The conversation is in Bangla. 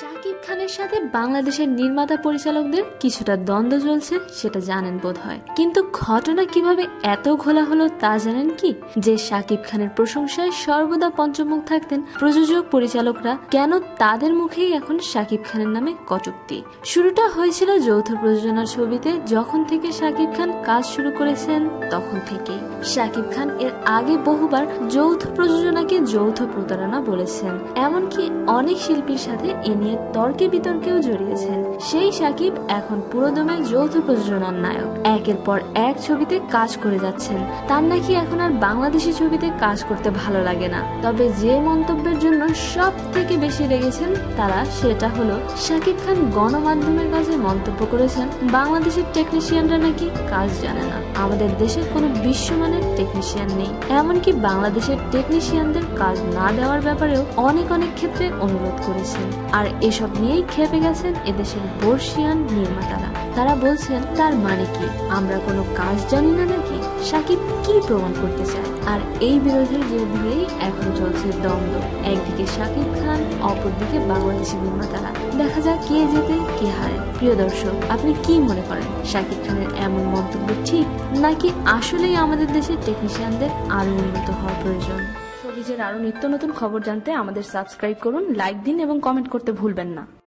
শাকিব খানের সাথে বাংলাদেশের নির্মাতা পরিচালকদের কিছুটা দ্বন্দ্ব চলছে, সেটা জানেন বোধ হয় কিন্তু ঘটনা কীভাবে এত ঘোলা হলো তা জানেন কি? যে শাকিব খানের প্রশংসায় সর্বদা পঞ্চমুখ থাকতেন প্রযোজক, পরিচালকরা, কেন তাদের মুখেই এখন শাকিব খানের নামে কটুক্তি? শুরুটা হয়েছিল যৌথ প্রযোজনার ছবিতে, যখন থেকে শাকিব খান কাজ শুরু করেছেন তখন থেকে শাকিব খান এর আগে বহুবার যৌথ প্রযোজনাকে যৌথ প্রতারণা বলেছেন। এমনকি অনেক শিল্পীর সাথে এ নিয়ে তর্কে বিতর্কেও জড়িয়েছেন। সেই সাকিব এখন পুরোদমে যৌথ প্রযোজনার নায়ক। একের পর এক ছবিতে কাজ করে যাচ্ছেন। তার নাকি এখন আর বাংলাদেশি ছবিতে কাজ করতে ভালো লাগে না। তবে যে মন্তব্যের জন্য সব থেকে বেশি লেগেছেন তারা সেটা হলো শাকিব খান গণমাধ্যমের কাছে মন্তব্য করেছেন, বাংলাদেশের টেকনিশিয়ানরা নাকি কাজ জানে না। আমাদের দেশে কোনো বিশ্বমানের টেকনিশিয়ান নেই। এমনকি বাংলাদেশের টেকনিশিয়ানদের কাজ না দেওয়ার ব্যাপারেও অনেক অনেক ক্ষেত্রে অনুরোধ করেছেন। আর এসব নিয়েই খেপে গেছেন এদেশের বর্ষিয়ান নির্মাতারা। তারা বলছেন, তার মানে কি? আমরা কোনো কাজ জানি না নাকি? সাকিব কি প্রমাণ করতে চায়? আর এই বিরোধের জের ধরেই এখন চলছে দ্বন্দ্ব। একদিকে শাকিব খান, অপরদিকে বাংলাদেশি নির্মাতারা। দেখা যাক কে জেতে, কে হারে। প্রিয় দর্শক, আপনি কি মনে করেন? শাকিব খানের এমন মন্তব্য ঠিক? নাকি আসলেই আমাদের দেশের টেকনিশিয়ানদের আরও উন্নত হওয়া প্রয়োজন? শোবিজের আরও নিত্য নতুন খবর জানতে আমাদের সাবস্ক্রাইব করুন লাইক দিন এবং কমেন্ট করতে ভুলবেন না।